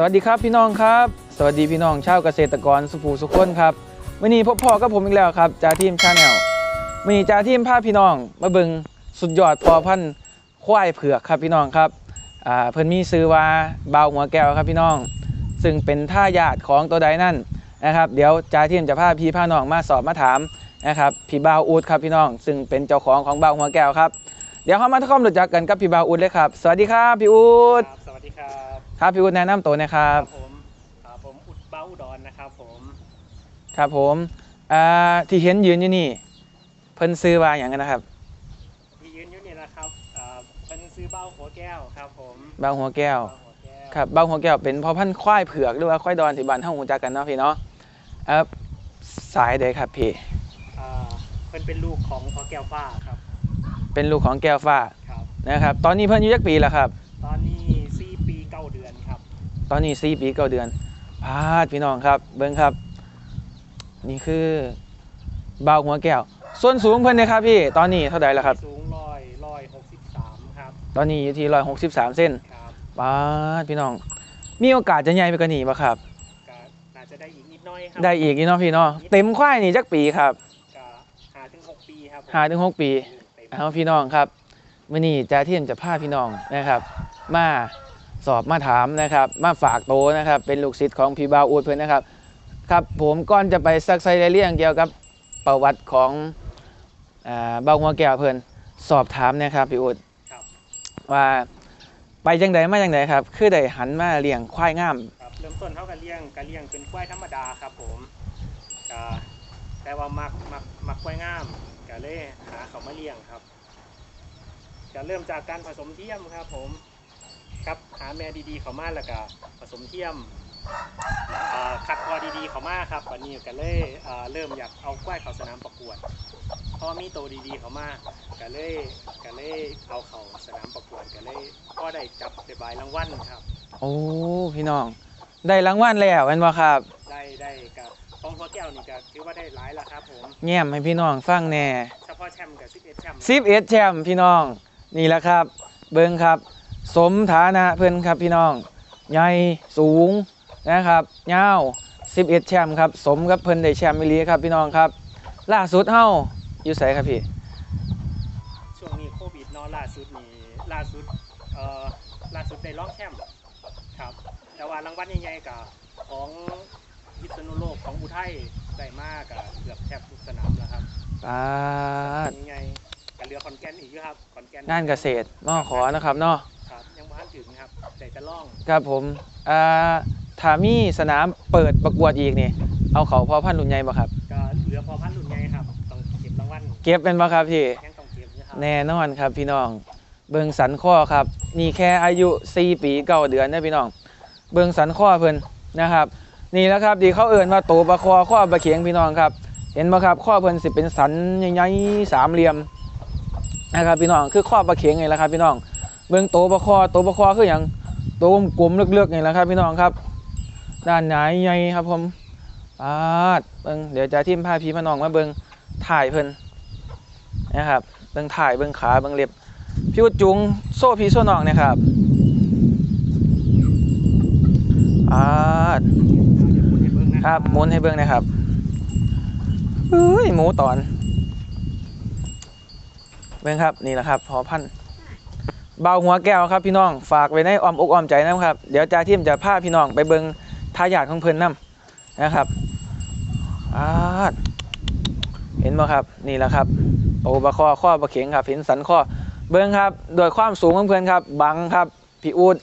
สวัสดีครับพี่น้องครับ สวัสดีพี่น้องชาวเกษตรกรสุภูสุขคนครับวันนี้พบพ่อกับผมอีกแล้วครับจ่าทีมชาแนลวันนี้จ่าทีมพาพี่น้อง มาเบิงสุดยอดพอพันธุ์ควายเผือกครับพี่น้องครับอ่าเพิ่นมีซื้อว่าเบาหัวแก้วครับพี่น้อง ซึ่งเป็นท่ายาดของตัวใดนั่นนะครับ เดี๋ยวจ่าทีมจะพาพี่พาน้องมาสอบมาถามนะครับพี่บาวอูดครับพี่น้อง ซึ่งเป็นเจ้าของของเบาหัวแก้วครับเดี๋ยวเรามาทำความรู้จักกันกับพี่บาวอูดเลยครับ สวัสดีครับพี่อูด ครับสวัสดีครับ ครับพี่อูดแนะนำตัวหนะครับผมอ่าผมอุดเบ้าอุดรนะครับผมครับผมอ่าที่เห็นยืนอยู่นี่ เพิ่นซื้อว่าอย่างกันนะครับที่ยืนอยู่นี่นะครับอ่าเป็นซื้อเบ้าหัวแก้วครับผมบางหัวแก้ว เบ้าหัวแก้วครับบางหัวแก้วเป็นพ่อพันธุ์ควายเผือกหรือว่าควายดอนที่บ้านเฮาฮู้จักกันเนาะพี่เนาะเอ่อสายใดครับพี่ อ่าเป็นเป็นลูกของหัวแก้วฟ้าครับเป็นลูกของแก้วฟ้าครับนะครับ ตอนนี้เพิ่นอายุจักปีแล้วครับ ตอนนี้สี่ปีเก้าเดือนครับ ตอนนี้4ปี9เดือนพาดพี่น้องครับ เบิ่งครับ นี่คือบ่าวหัวแก้ว ส่วนสูงเพิ่นเนยครับพี่ ตอนนี้เท่าใดแล้วครับ สูงร้อยร้อยหกสิบสามครับ ตอนนี้อยู่ที่163เซนครับปาดพี่น้อง มีโอกาสจะใหญ่ไปกว่านี้บ่ครับก็น่าจะได้อีกนิดหน้อยครัได้อีกนี่เนาะพี่เนาะเต็มควายนี่จักปีครับก็หาถึงหกปีครับผมห้าถึงหกปี เต็ม เอาพี่น้องครับมื่อนี้จ่าเทียมจะพาพี่น้องนะครับ มา สอบมาถามนะครับ มาฝากโตนะครับ เป็นลูกศิษย์ของพี่บาวอูดเพื่อนนะครับ ครับผมก่อนจะไปซักไซเรียงเกี่ยวกับประวัติของอ่าเบาวหัวแก้วเพื่อนสอบถามนะครับพี่อูดครับว่าไปจังใดมาจังใดครับ คือได้หันมาเลี้ยงควายงามครับเริ่มต้นเท่ากันเลี้ยงกันเลี้ยงเป็นกล้วยธรรมดาครับผมก็แต่ว่ามักมักมักกล้วยงามก็เลยหาเขามาเลี้ยงครับก็เริ่มจากการผสมเทียมครับผม ครับหาแม่ดีๆเขามาแล้วก็ผสมเทียมอ่าคัดพอดีๆเขามาครับวันนี้ก็เลยอ่าเริ่มอยากเอากล้วยเขาสนามประกวดพอมีโตวดีๆเขามาก็เลยก็เลยเอาเขาสนามประกวดก็เลยก็ได้จับได้ใบรางวัลครับ โอ้พี่น้อง ได้รางวัลแล้วแม่นบ่ครับ ได้ได้กับของพ่อแก้วนี่ก็ถือว่าได้หลายแล้วครับผมแง้มให้พี่น้องฟังแหน่เฉพาะแชมป์กับ11แชมป์สิบเอ็ดแชมป์พี่น้องนี่แหละครับ เบิ้งครับ สมฐานะเพื่อนครับพี่น้องใหญ่สูงนะครับยาว11 แชมป์ครับ สมกับเพิ่นได้แชมป์มิลีครับพี่น้องครับ ล่าสุดเฮาอยู่ไสครับพี่ช่วงนี้โควิดเนอนล่าสุดนี่ล่าสุดเอ่อล่าสุดได้รองแชมป์ครับ แต่ว่ารางวัลใหญ่ๆกับของพิษณุโลกของอุทัยได้มากกับเกือบแทบทุกสนามแล้วครับปาดยังไงกับเรือขอนแก่นอีกอยู่ครับขอนแก่นงานเกษตรมอขอนะครับเนาะครับยังบ้าน ถึงครับได้แต่ล่องครับผมอ่าถ้ามีสนามเปิดประกวดอีกนี่ เอาเขาพอพันธุ์รุ่นใหญ่บ่ครับก็เรือพอพันรุ่นใหญ่ครับต้องเก็บรางวัลเก็บเป็นบ่ครับพี่ยังต้องเก็บนะครับแน่นอนครับพี่น้อง เบิงสันข้อครับนี่แค่อายุ 4 ปีเก้าเดือนนะพี่น้อง เบิงสันข้อเพิ่นนะครับ นี่แหล้วครับดีเขาเอิ่นว่าโตปลาคอข้อปลาเขียงพี่น้องครับ เห็นไหมครับข้อเพิ่นสิเป็นสันใหญ่ๆสามเหลี่ยมนะครับพี่น้องคือข้อปลาเขียงไงล่ะครับพี่น้อง เบิงโตปลาคอโตปลาคอคืออย่างโตกลมๆเลือกๆไงละครับ พี่น้องครับ ด้านไหนใหญ่ครับผมปาดเบิงเดี๋ยวจะทิมพาพีพน้องมาเบิงถ่ายเพิ่นนะครับเบิ่งถ่ายเบิ่งขาเบิ่งเล็บพี่วุฒจุงโซ่พีโซ่น้องนะครับอ่าให้เบิ่งนะครับหมุนให้เบิ่งนะครับเฮ้ยหมูตอนเบิ่งครับนี่แหละครับพอพันธุ์ เบาหัวแก้วครับพี่น้องฝากไว้ในอ้อมอกอ้อมใจนะครับ เดี๋ยวจ่าทิมจะพาพี่น้องไปเบิงทายาทของเพิ่นนํนะครับอ่าเห็นบ่ครับนี่แหละครับโอ้บะข้อข้อบะเข็งครับเห็นสันข้อเบิ้งครับโดยความสูงของเพื่อนครับ บังครับพี่อูด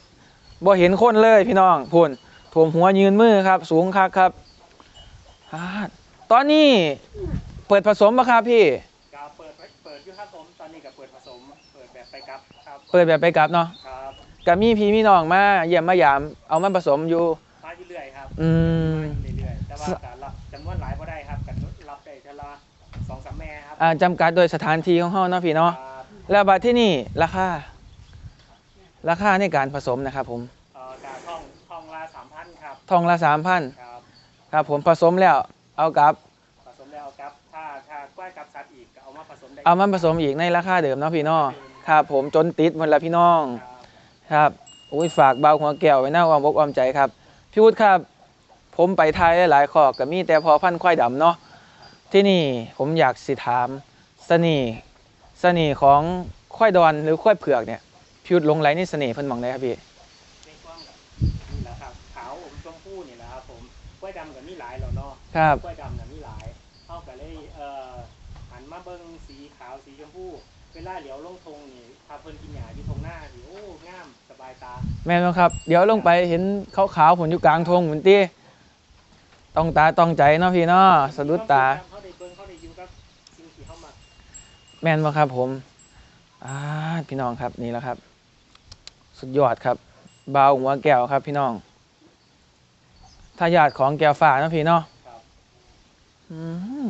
บ่เห็นคนเลยพี่น้องพุ่นถ่วมหัวยืนมือครับ สูงคักครับอ่าตอนนี้เปิดผสมปะครับพี่ก็เปิดเปิดอยู่ครับผมตอนนี้ก็เปิดผสม เปิดแบบไปกับครับ ปิดแบบไปกลับเนาะครับก็มีพี่มีน้องมาเยี่ยมมายาม เอามาผสมอยู่ มาอยู่เรื่อยครับอืม มาอยู่เรื่อยๆแต่ว่าการรับจำนวนหลายบ่ได้ครับกันรับได้เทอละสองสามแม่ครับอ่าจำกัดโดยสถานที่ของเฮาเนาะพี่เนาะครับแล้วบัดที่นี่ราคา ราคาในการผสมนะครับผม เอ่อการท่องท่องละสามพันครับทองละสามพันครับครับผมผสมแล้ว เอากลับ ผสมแล้วครับ ถ้าถ้ากล้วยกับสัตว์อีกก็เอามาผสมได้เอามันผสมอีกในราคาเดิมเนาะพี่เน้อง ครับ ผมจนติดหมดแล้วพี่น้องครับครับอุ้ยฝากเบาหัวแก้วไว้หน้าความอกความใจครับ พี่วุฒิครับ ผมไปไทยหลายๆขอกก็มีแต่พอพันธุ์ควายดำเนาะที่นี่ผมอยากสิถามเสน่ห์เสน่ห์ของควายดอนหรือควายเผือกเนี่ยพี่วุฒิหลงไหลในเสน่ห์เพิ่นหมองได้ครับพี่ในความกับนี่แหละครับขาวอมชมพูนี่แหละครับผมกล้วยดำกับมีหลายแล้วเนาะครับกล้วยดำกับมีหลายเข้ากันเลยเอ่อหันมาเบิ้งสีขาวสีชมพู เวลาเหลียวลงทงนี่พาเพิ่นกินหญ้าอยู่ทงหน้าสิโอ้งามสบายตาแม่นบ่ครับ เดี๋ยวลงไปเห็นขาวๆผมอยู่กลางทงเหมือนตีต้องตาต้องใจเนาะพี่เนาะสะดุดตาเขาได้เบิ้งเขาได้อยู่กับสิ่งที่เขามักแม่นบ่ครับผมอ่าพี่น้องครับนี่แหละครับ สุดยอดครับบาวหัวแก้วครับ พี่น้องทายาทของแก้วฟ้าเนาะพี่เนาะครับอืม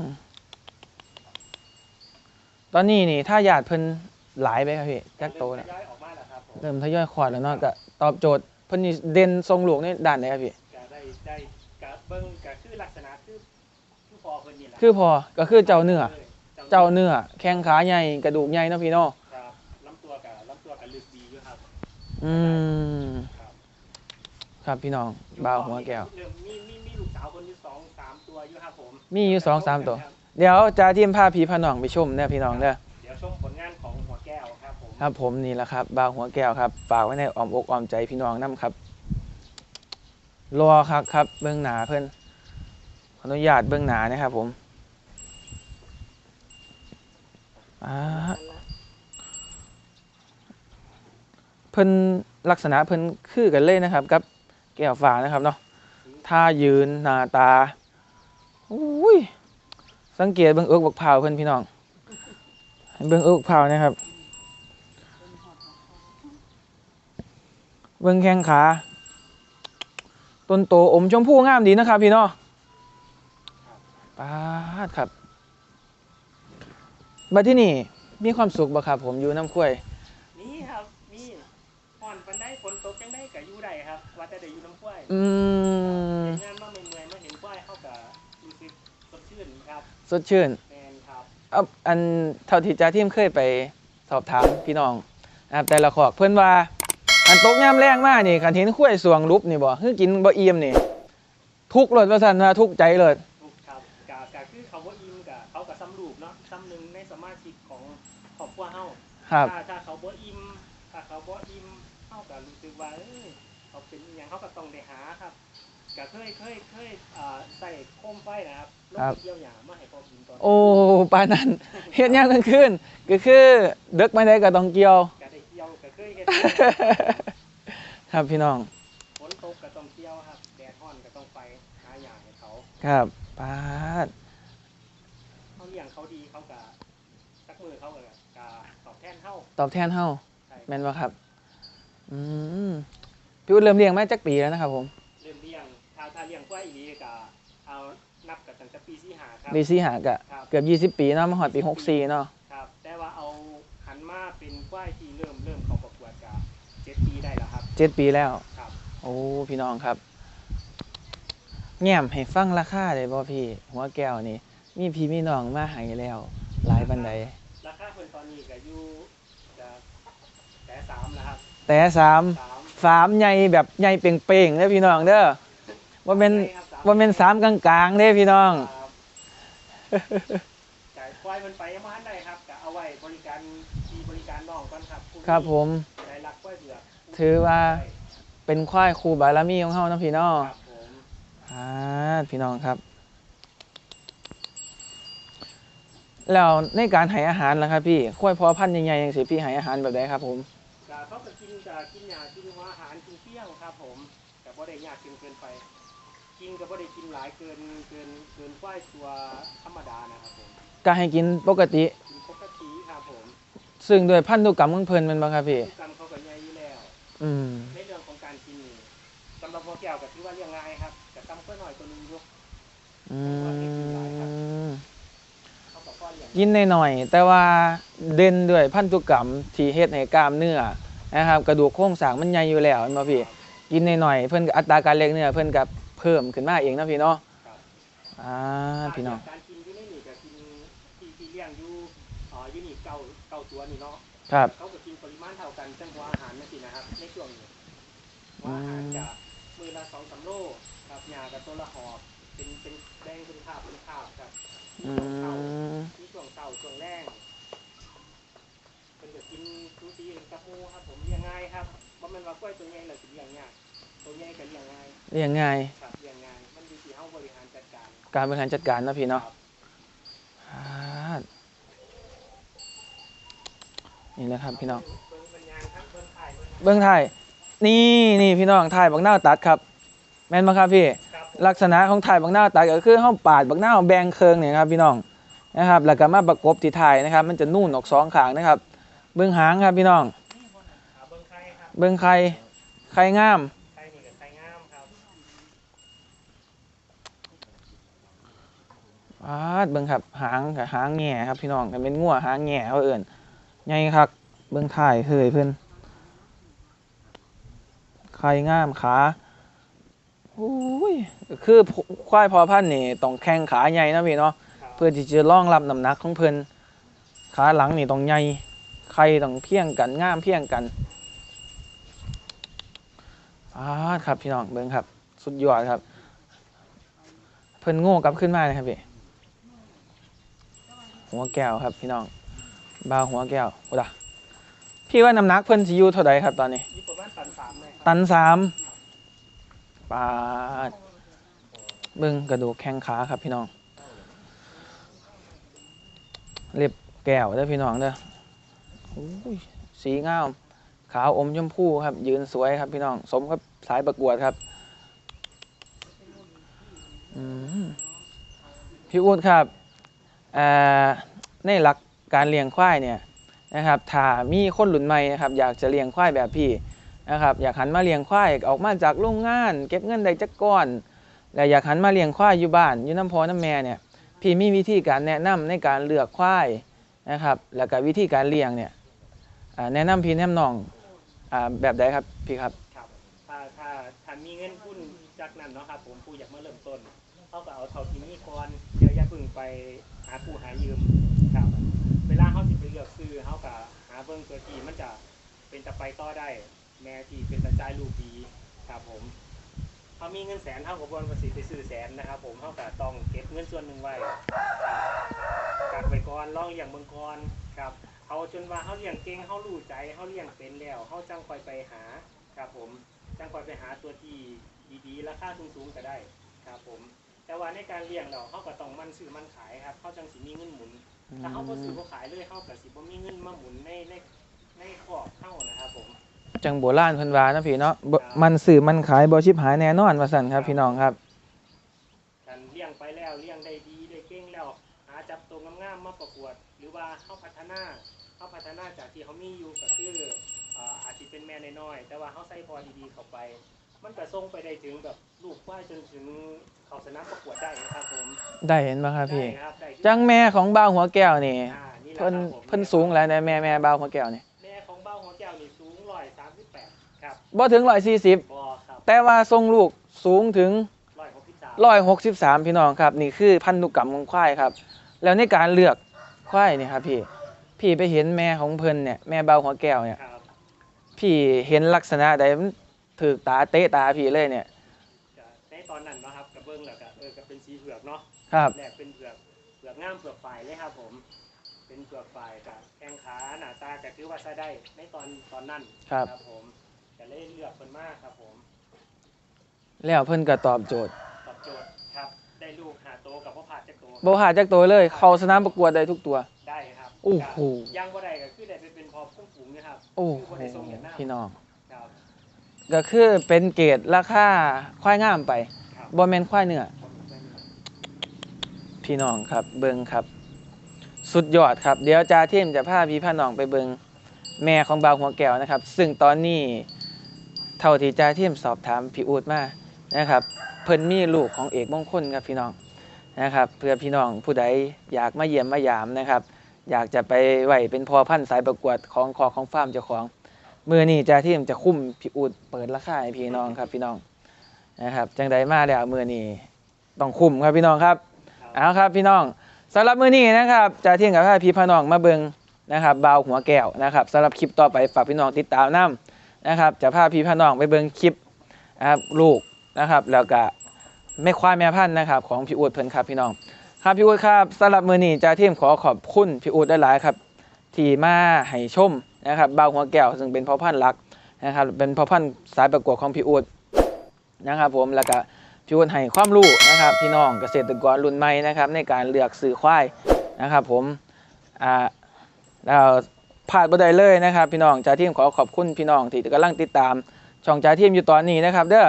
ตอนนี้นี่ถ้าญาติเพิ่นหลายไปครับพี่จักโตเริ่นะมทยอยออกมาแล้วครับผมเริ่มทยอยขวดแล้วเนาะก็ตอบโจทย์เพิ่นนี่เด่นทรงลูกในด้านไหนครับพี่ ก็ได้ได้ก็เบิ้งก็คือลักษณะคือคือพอเพิ่นนี่แหละคือพอก็คือเจ้าเนื้อ เจ้าเจ้าเนื้อแข้งขาใหญ่กระดูกใหญ่เนาะพี่เนาะครับลำตัวกับลำตัวกับลึกดีอยู่ครับอืมครับครับพี่น้องบ่าวหัวแก้ว เริ่มมีมีมีลูกสาวคนอยู่สองสามตัวอยู่ครับผมมีอยู่สองสามตัว เดี๋ยวจะทีมพาพี่พาน้องไปชมเด้อพี่น้องเด้อเดี๋ยวชมผลงานของหัวแก้วครับผมครับผมนี่แหละครับบ่าวหัวแก้วครับฝากไว้ในอ้อมอกอ้อมใจพี่น้องนํครับรอครับครับเบื้องหนาเพิ่นขออนุญาตเบื้องหนานะครับผมอ่าเพิ่นลักษณะเพิ่นคือกันเลยนะครับ กับแก้วฟ้านะครับเนาะท่ายืนหน้าตาอุ้ย สังเกตเบื้องเอิกบักพร้าวเพิ่นพี่น้องให้เบื้องเอิกบักพร้าวนะครับ เบื้องแข้งขาต้นโตอมชมพู่งามดีนะครับ พี่เนาะป้าดครับมาที่นี่มีความสุขบ่ครับ ผมอยู่น้ำข้วยนี่ครับนี่ผ่อนปันได้ฝนตกจังได้กับอยู่ได้ครับ ว่าแต่ได้อยู่น้ำกล้วยอืมเห็นงานมาเมื่อยๆมาเห็นกล้วยเข้ากับรู้สึกสด ชื่นครับสดชื่นแมนครับเอาอันเท่าที่จ่าทีมเคยไปสอบถามพี่น้องนะครับแต่ละขอกเพื่อนว่าอันตกย่ำแรงมากนี่ขันเห็นข้วยสวงลุบนี่บ่คือกินบ่เอี่ยมนี่ ทุกข์เลยว่าสันว่าทุกข์ใจเลยถูกครับกะกะคือเขาว่าอิ่มกะเขากับซ้ำลูกเนาะซ้ำหนึ่งในสมาชิกของครอบครัวเฮาครับ ถ้าถ้าเขาบ่อิ่มถ้าเขาบ่อิ่มเฮาก็รู้สึกว่าเอ้ยเขาเป็นอหยังเขาก็ต้องได้หาครับ ก็เคยเคยเคยอ่าใส่โคมไฟนะครับลงครับไปเกี่ยวหญ้ามาให้พ่อกินตอนโอ้ปานนั้นเฮ็ดยามกลางคืนก็คือดึกมาได้ก็ต้องเกี่ยว ก็ได้เกี่ยวก็เคยเฮ็ดครับพี่น้องฝนตกก็ต้องเกี่ยวครับแดดร้อนก็ต้องไปหาหญ้าให้เขาครับปาดเขาเลี้ยงเขาดีเขาก็สักมือเขาก็ก็ตอบแทนเฮาตอบแทนเฮาใช่แม่นบ่ครับ อืมพี่อุ้ยเริ่มเลี้ยงมาจักปีแล้วนะครับผม ลี้ยงกล้วยอีหลีก็เอานับกับตั้งแต่ปีที่หาครับ ปีสี่หากะครับ เกือบ20ปีเนาะมาฮอดปี64เนาะครับ แต่ว่าเอาหันมาเป็นกล้วยที่เริ่มเริ่มเขาประกวดก็เจ็ดปีได้แล้วครับ เจ็ดปีแล้ว ครับ โอ้ พี่น้องครับ แง้มให้ฟังราคาได้บ่พี่ หัวแก้วนี่ มีพี่มีน้องมาให้แล้ว หลายปันใดราคาเพิ่นตอนนี้ก็อยู่จะแต่สามแล้วครับแต่สามสาม สามใหญ่แบบใหญ่เป่งๆเด้อพี่น้องเด้อ ว่าเป็นครับว่าเป็นสามกลางๆเด้อพี่น้องครับจ่ายควายมันไปยังไม่ทันได้ครับก็เอาไว้บริการที่บริการน้องก่อนครับผู้ครับผมได้รักกล้วยเผือกถือว่าเป็นควายครูบารมีของเฮานะพี่น้องครับผมอ่าพี่น้องครับ แล้วในการให้อาหารล่ะครับ พี่ควายพอพันธุ์ใหญ่ๆจังซี่พี่ให้อาหารแบบใดครับ ผมก็เขาก็กินจะกินหญ้ากินหัวอาหารกินเปี้ยงครับ ผมแต่บ่ได้ยากจนเกินไป กินก็บ่ได้กินหลายเกินเกินเกินควายตัวธรรมดานะครับผมก็ให้กินปกติ กินปกติครับผมซึ่งด้วยพันธุกรรมของเพิ่นแมันบ่ครับพี่ ทุกกันเขาก็ใหญ่อยู่แล้ว อืม ในเรื่องของการกินนี่สำหรับหัวแก้วก็ถือว่าเลี้ยงง่ายครับแต่ซ้ำก็หน่อยตัวหนึงอยู่อืม เขาบอกว่าเลี้ยงกินหน่อยๆแต่ว่าเด่นด้วยพันธุกรรมที่เฮ็ดให้กล้ามเนื้อนะครับ กระดูกโครงสร้างมันใหญ่อยู่แล้วแม่นบ่พี่ กินหน่อยๆเพิ่นก็อัตราการเลี้ยงเนื้อเพิ่นก็เพิ่มขึ้นมาเองนะพี่เนาะครับอ่าพี่น้องการกินที่นี่นี่ก็กินที่ที่เลี้ยงอยู่อ๋ออยู่นี่เก้าเก้าตัวนี่เนาะครับเขาก็กินปริมาณเท่ากันจังหัวอาหารนั่นสินะครับในช่วงนี้หัวอาหารจะมือละสองสามโลครับหญ้ากับตัวละหอบเป็นเป็นแดงเป็นขาบเป็นขาบครับอืมมีช่วงเต่าช่วงแรงเป็นแบบกินทุตีกับหมูครับผมเลี้ยงง่ายครับเพราะมันว่ากล้วยตัวใหญ่เราสิเลี้ยงยากตัวใหญ่ก็เลี้ยงง่ายเรียงง่ายครับเลี้ยงง่ายมันอยู่ที่เฮาบริหารจัด การบริหารจัดการนะพี่เนาะครับอ่านี่นะครับพี่น้อง เบื้องไทยนี่นี่พี่น้องถ่ายบักหน้าตัดครับ แม่นไหมครับพี่ ลักษณะของถ่ายบักหน้าตัดก็คือห้องปาดบักหน้าแบงเคิงเนี่ยครับพี่น้องนะครับ แล้วก็มาประกบที่ถ่ายนะครับ มันจะนุ่นออกสองขางนะครับ เบื้องหางครับพี่น้อง เบิ่งไข่ครับเบื้องไข่ไข่งาม ไข่นี่กับไข่งามครับ ปาดเบื้องครับ หางกับหางแง่ครับพี่น้องกันเป็นงัวหางแง่เขาเอิ่นใหญ่ครับเบื้องถ่ายเคยเพื่อนไข่งามขาโอ้ยคือควายพอพันธุ์นี่ต้องแข้งขาใหญ่นะพี่เนาะครับเพื่อที่จะรองรับน้ำหนักของเพิ่นขาหลังนี่ต้องใหญ่ไข่ต้องเพียงกันง่ามเพียงกันอาดครับพี่น้องเบิ่งครับ สุดยอดครับ เพิ่นโง่กลับขึ้นมาเลยครับพี่ หัวแก้วครับพี่น้องบาวหัวแก้วโอ้ดะพี่ว่าน้ำหนักเพิ่นสิอยู่เท่าใดครับตอนนี้นี่ประมาณตันสามเลยครับตันสามปาดเบิ่งกระดูกแข้งขาครับพี่น้อง เล็บแก้วเด้อพี่น้องเด้อโอ้ยสีงาม ขาวอมชมพูครับ ยืนสวยครับพี่น้อง สมกับสายประกวดครับอืมพี่อูดครับ ในหลักการเลี้ยงควายเนี่ยนะครับถ้ามีคนหลุนใหม่นะครับอยากจะเลี้ยงควายแบบพี่นะครับอยากหันมาเลี้ยงควายออกมาจากโรงงาน เก็บเงินได้จักก้อนและอยากหันมาเลี้ยงควายอยู่บ้านอยู่น้ำพอน้ำแม่เนี่ยพี่มีวิธีการแนะนำในการเลือกควายนะครับแล้วก็วิธีการเลี้ยงเนี่ยแนะนำพี่แนะนำน้องแบบใดครับพี่ครับครับถ้าถ้าถ้ามีเงินทุนจากนั้นเนาะครับผมผู้อยากมาเริ่มต้น เขาก็เอาเท่าที่มีก่อนเดี๋ยวอย่าพึ่งไปหาผู้หายืมครับเวลาเขาสิไปเลือกซื้อเขาก็หาเบิ่งตัวที่มันจะเป็นตะไปต่อได้ แม่ที่เป็นตะจ่ายลูกดีครับผมเขามีเงินแสนเท่ากับบนภาษีไปซื้อแสนนะครับ ผมเขาก็ต้องเก็บเงินส่วนหนึ่งไว้ครับกักไว้ก่อนล่องอย่างเบิ่งก่อนครับเอาจนว่าเขาเลี้ยงเก่งเขารู้ใจเขาเลี้ยงเป็นแล้วเขาจังคอยไปหาครับผมจังคอยไปหาตัวที่ดีๆราคาสูงๆก็ได้ครับผม แต่ว่าในการเลี้ยงเราเขาก็ต้องมันซื้อมันขายครับเขาจังสิมีเงินหมุนถ้าเขาบ่ซื้อบ่ขายเลยเขาก็สิบ่มีเงินมาหมุนในในในครอบเข้านะครับผมจังโบราณเพิ่นว่านะพี่เนาะบ่มันสื่อมันขายบ่ชิบหายแน่นอนว่าสั่นครับพี่น้องครับการเลี้ยงไปแล้วเลี้ยงได้ดีได้เก่งแล้วหาจับตัวงามๆมาประกวด หรือว่าเขาพัฒนาเขาพัฒนาจากที่เขามีอยู่ก็คือเอ่ออาจจะเป็นแม่น้อยๆแต่ว่าเขาใส่พอดีๆเข้าไป มันก็ส่งไปได้ถึงแบบลูกว่าจนถึงเขาสนามประกวดได้นะครับผมได้เห็นบ่ครับพี่ได้ครับได้จังแม่ของบ่าวหัวแก้วนี่อ่านี่แหละเพิ่นครับผมเพิ่นสูงแล้วนะแม่แม่บ่าวหัวแก้วนี่แม่ของเบ้าหัวแก้วนี่สูง138ครับบ่ถึง140บ่ครับแต่ว่าทรงลูกสูงถึง163ร้อยหกสิบสามพี่น้องครับ นี่คือพันธุกรรมของควายครับ แล้วในการเลือกควายเนี่ยครับพี่ พี่ไปเห็นแม่ของเพิ่นเนี่ยแม่เบาหัวแก้วเนี่ย ครับพี่เห็นลักษณะใดมัน ถือตาเตะตาพี่เลยเนี่ย ก็ในตอนนั้นเนาะครับกระเบื้องแล้วก็เออก็เป็นสีเผือกเนาะครับ แรกเป็นเผือกเผือกงามเผือกฝ่ายเลยครับผม เป็นเผือกฝ่ายกับแข้งขาหน้าตาก็ถือว่าใช้ได้ในตอนตอนนั้นครับ ผมก็เลยเลือกคนมากครับผม แล้วเพิ่นก็ตอบโจทย์ตอบโจทย์ครับ ได้ลูกหาโตกับพ่อผาดจักโตบ่หาจากตัวเลย เข้าสนามประกวดได้ทุกตัว ได้ครับโอ้โห ก็ยังบ่ได้ก็คือได้ไปเป็นพอคุ้มฝูงนะครับ โอ้คือโหบ่ได้ส่งเหรียญหน้าพี่น้องครับ ก็คือเป็นเกรดราคาควายงามไปครับบ่แม่นควายเนื้อพี่น้องครับเบิงครับ สุดยอดครับ เดี๋ยวจ่าเทียมจะพาพี่พาน้องไปเบิงแม่ของบ่าวหัวแก้วนะครับ ซึ่งตอนนี้เท่าที่จ่าเทียมสอบถามพี่อูดมานะครับ เพิ่นมีลูกของเอกมงคลครับพี่น้องนะครับ เพื่อพี่น้องผู้ใดอยากมาเยี่ยมมายามนะครับ อยากจะไปไหวเป็นพอพันธุ์สายประกวดของคอของฟาร์มเจ้าของ มือนี้จ่าเทียมจะคุ้มพี่อูดเปิดราคาให้พี่น้องครับพี่น้องนะครับจังใดมาแล้วมือนี้ต้องคุ้มครับพี่น้องครับเอาครับพี่น้องสำหรับมื้อนี้นะครับจะเที่ยงกับพี่พี่น้องมาเบิงนะครับเบาหัวแก้วนะครับสำหรับคลิปต่อไปฝากพี่น้องติดตามนํนะครับ จะพาพี่พี่น้องไปเบิงคลิปนะครับลูกนะครับ แล้วก็แม่ควายแม่พันธุ์นะครับ ของพี่อูดเพิ่นครับพี่น้อง ครับพี่อูดครับสำหรับมือนี้จ่าทีมขอขอบคุณพี่อูดได้หลายครับ ที่มาให้ชม นะครับบ่าวหัวแก้วซึ่งเป็นพ่อพันธุ์หลักนะครับเป็นพ่อพันธุ์สายประกวดของพี่อูดนะครับผมแล้วก็พี่อูดให้ความรู้นะครับพี่น้องเกษตรกรรุ่นใหม่นะครับในการเลือกซื้อควายนะครับผมอ่าแล้วพลาดบ่ได้เลยนะครับพี่น้องจ่าทีมขอขอบคุณพี่น้องที่กำลังติดตามช่องจ่าทีมอยู่ตอนนี้นะครับเด้อ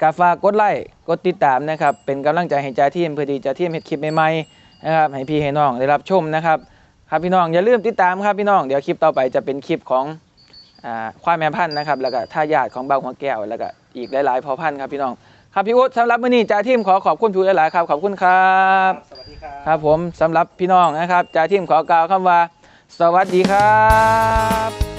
กาฝากกดไลค์กดติดตามนะครับเป็นกำลังใจให้จ่าทีมเพื่อที่จ่าทีมเฮ็ดคลิปใหม่ๆนะครับให้พี่ให้น้องได้รับชมนะครับ ครับพี่น้องอย่าลืมติดตามครับพี่น้องเดี๋ยวคลิปต่อไปจะเป็นคลิปของอ่าควายแม่พันธุ์นะครับแล้วก็ท่ายาดของเบาหัวแก้วแล้วก็อีกหลายๆพอพันธุ์ครับพี่น้องครับพี่อุ๊ดสำหรับมื้อนี้จ่าทีมขอขอบคุณพี่อุ๊ดหลายๆครับขอบคุณครับสวัสดีครับครับผมสำหรับพี่น้องนะครับจ่าทีมขอกล่าวคำว่า สวัสดีครับ